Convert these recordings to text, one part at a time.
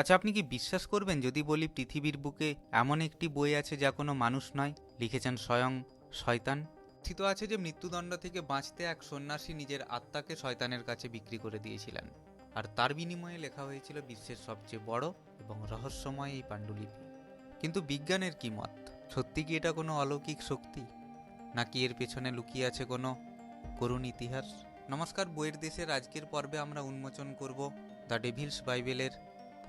আচ্ছা আপনি কি বিশ্বাস করবেন যদি বলি পৃথিবীর বুকে এমন একটি বই আছে যা কোনো মানুষ নয়? লিখেছেন স্বয়ং শয়তান। কথিত আছে যে মৃত্যুদণ্ড থেকে বাঁচতে এক সন্ন্যাসী নিজের আত্মাকে শয়তানের কাছে বিক্রি করে দিয়েছিলেন। আর তার বিনিময়ে লেখা হয়েছিল বিশ্বের সবচেয়ে বড় এবং রহস্যময় এই পাণ্ডুলিপি। কিন্তু বিজ্ঞানের কি মত? সত্যি কি এটা কোনো অলৌকিক শক্তি? নাকি এর পেছনে লুকিয়ে আছে কোনো করুণ ইতিহাস? নমস্কার, বইয়ের দেশের আজকের পর্বে আমরা উন্মোচন করব দ্য ডেভিলস বাইবেলের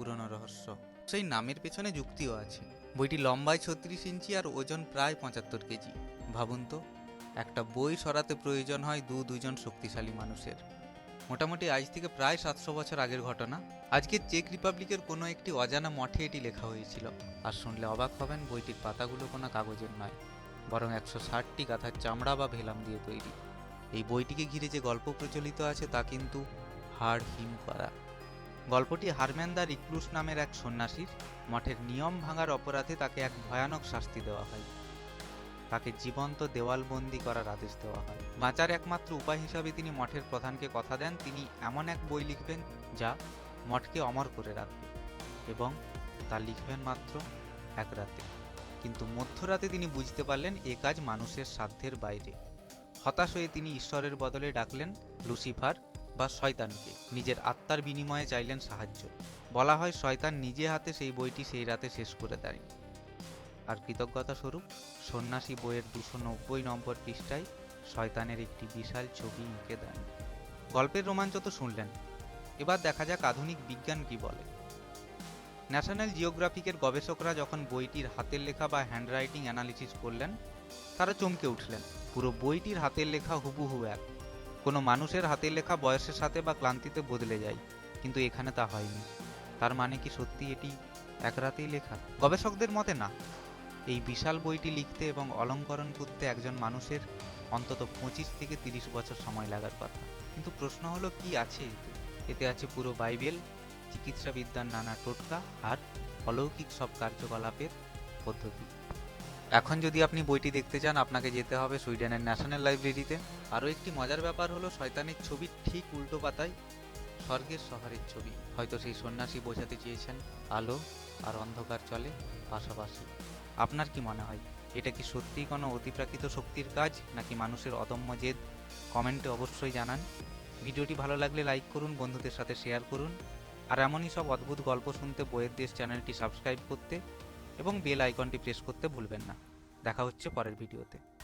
পুরনো রহস্য। সেই নামের পেছনে যুক্তিও আছে। বইটি লম্বায় ছত্রিশ ইঞ্চি আর ওজন প্রায় পঁচাত্তর কেজি। ভাবুন তো, একটা বই সরাতে প্রয়োজন হয় দু দুজন শক্তিশালী মানুষের। মোটামুটি আজ থেকে প্রায় সাতশো বছর আগের ঘটনা। আজকে চেক রিপাবলিকের কোনো একটি অজানা মঠে এটি লেখা হয়েছিল। আর শুনলে অবাক হবেন, বইটির পাতাগুলো কোনো কাগজের নয়, বরং একশো ষাটটি গাথার চামড়া বা ভেলাম দিয়ে তৈরি। এই বইটিকে ঘিরে যে গল্প প্রচলিত আছে তা কিন্তু হাড় হিম করা গল্পটি হারম্যান্দা রিক্লুস নামের এক সন্ন্যাসীর মঠের নিয়ম ভাঙার অপরাধে তাকে এক ভয়ানক শাস্তি দেওয়া হয়। তাকে জীবন্ত দেওয়ালবন্দি করার আদেশ দেওয়া হয়। বাঁচার একমাত্র উপায় হিসাবে তিনি মঠের প্রধানকে কথা দেন, তিনি এমন এক বই লিখবেন যা মঠকে অমর করে রাখবে এবং তা লিখবেন মাত্র এক রাতে। কিন্তু মধ্যরাতে তিনি বুঝতে পারলেন এ কাজ মানুষের সাধ্যের বাইরে। হতাশ হয়ে তিনি ঈশ্বরের বদলে ডাকলেন, লুসিফার বা শয়তানকে। নিজের আত্মার বিনিময়ে চাইলেন সাহায্য। বলা হয়, শয়তান নিজে হাতে সেই বইটি সেই রাতে শেষ করে দেয়। আর কৃতজ্ঞতা স্বরূপ, সন্ন্যাসী বইয়ের দুশো নব্বই নম্বর পৃষ্ঠায় শয়তানের একটি বিশাল ছবি এঁকে দেন। গল্পের রোমাঞ্চ তো শুনলেন। এবার দেখা যাক আধুনিক বিজ্ঞান কি বলে। ন্যাশনাল জিওগ্রাফিকের গবেষকরা যখন বইটির হাতের লেখা বা হ্যান্ডরাইটিং অ্যানালিসিস করলেন, তারা চমকে উঠলেন। পুরো বইটির হাতের লেখা হুবুহু এক। কোনো মানুষের হাতের লেখা বয়সের সাথে বা ক্লান্তিতে বদলে যায়, কিন্তু এখানে তা হয়নি। তার মানে কি সত্যি এটি এক রাতেই লেখা? গবেষকদের মতে না। এই বিশাল বইটি লিখতে এবং অলঙ্করণ করতে একজন মানুষের অন্তত পঁচিশ থেকে তিরিশ বছর সময় লাগার কথা। কিন্তু প্রশ্ন হলো, কি আছে এতে? এতে আছে পুরো বাইবেল, চিকিৎসাবিদ্যার নানা টোটকা আর অলৌকিক সব কার্যকলাপের পদ্ধতি। এখন যদি আপনি বইটি দেখতে চান, আপনাকে যেতে হবে সুইডেনের ন্যাশনাল লাইব্রেরিতে। আরও একটি মজার ব্যাপার হলো, শয়তানের ছবির ঠিক উল্টো পাতায় স্বর্গের শহরের ছবি। হয়তো সেই সন্ন্যাসী বোঝাতে চেয়েছেন, আলো আর অন্ধকার চলে পাশাপাশি। আপনার কি মনে হয়, এটা কি সত্যিই কোনো অতিপ্রাকৃত শক্তির কাজ, নাকি মানুষের অদম্য জেদ? কমেন্টে অবশ্যই জানান। ভিডিওটি ভালো লাগলে লাইক করুন, বন্ধুদের সাথে শেয়ার করুন। আর এমনই সব অদ্ভুত গল্প শুনতে বইয়ের দেশ চ্যানেলটি সাবস্ক্রাইব করতে এবং বেল আইকনটি প্রেস করতে ভুলবেন না। দেখা হচ্ছে পরের ভিডিওতে